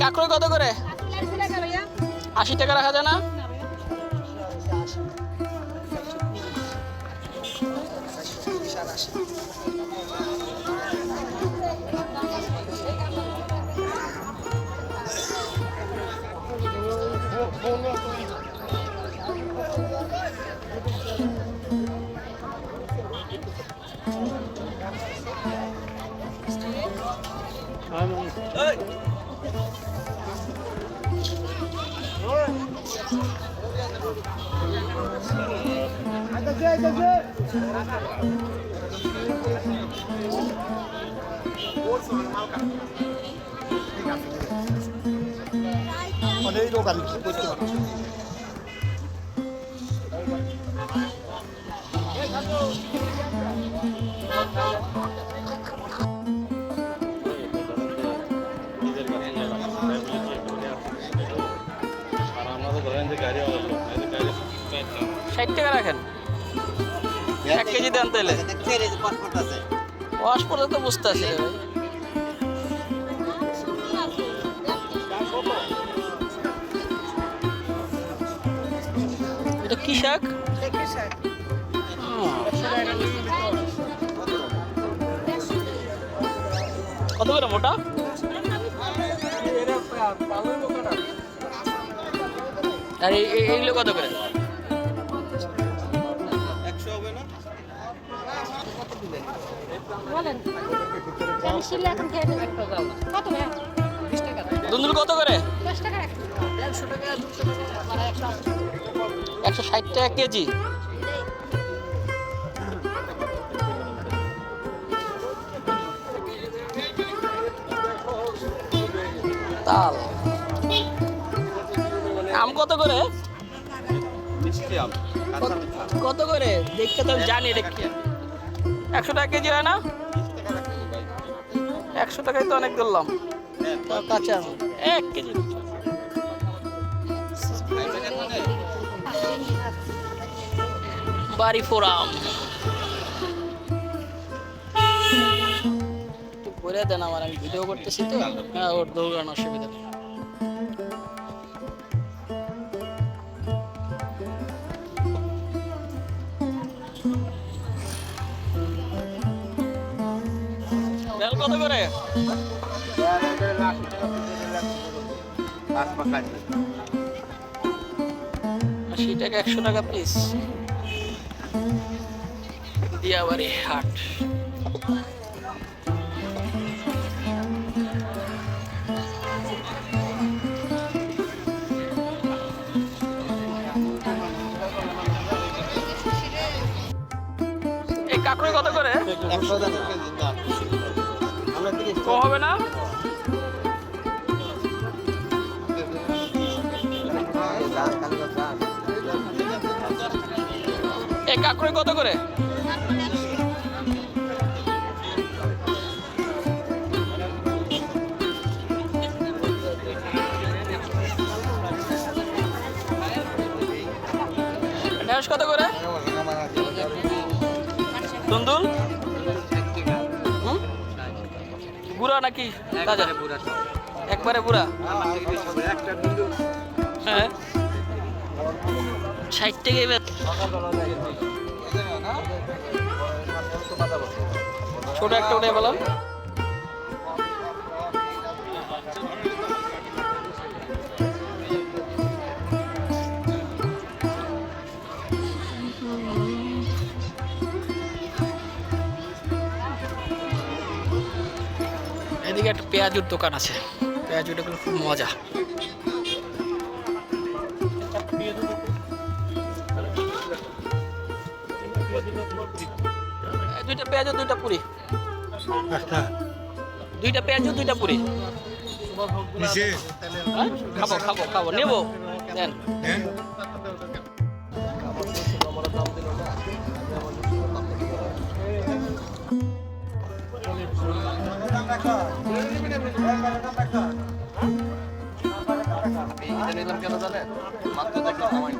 কাঁকড়ি কত করে? আশি টাকা রাখা যায় না? Hey! অনেক লোক আমি কি করতে পারব ষাট টাকা রাখেন। এক কেজি দেন তাহলে ওয়াশ পর্যন্ত বুঝতে আছে রে ভাই। এটা কি শাক। কত করে মোটা? আর এই- এই- এইগুলো কত করে? দুন্দুল কত করে। একশো ষাট টাকা কেজি। তাল। আম কত করে? কত- করে? দেখতে তো জানি কি একশো টাকা কেজি হয় না? একশো টাকায় তো অনেক ধরলাম। কাঁচা এক কেজি। বাড়ি ফোরাম। করে দেন আমার, আমি ভিডিও করতেছি তো। হ্যাঁ ওর দৌড়ানো, অসুবিধা নেই। কত করে? আশি টাকা একশো টাকা পিস দিয়াবাড়ি হাট। কাকুরি কত করে? কম হবে না? এই কাকুরি কত করে? ঢেঁড়স কত করে? দুন্দুল নাকি? তাজা। একবারে বুড়া? হ্যাঁ। ষাট থেকে এবার ছোট একটা উঠে বললাম এদিকে একটা পেঁয়াজুর দোকান আছে। পেঁয়াজুটা খুব মজা। দুইটা পেঁয়াজ দুইটা পুরি। দুইটা পেঁয়াজ দুইটা পুরি। হ্যাঁ? খাব খাব খাব। নেব। দেন। Come on. আমি মাত্র দেখলাম আমার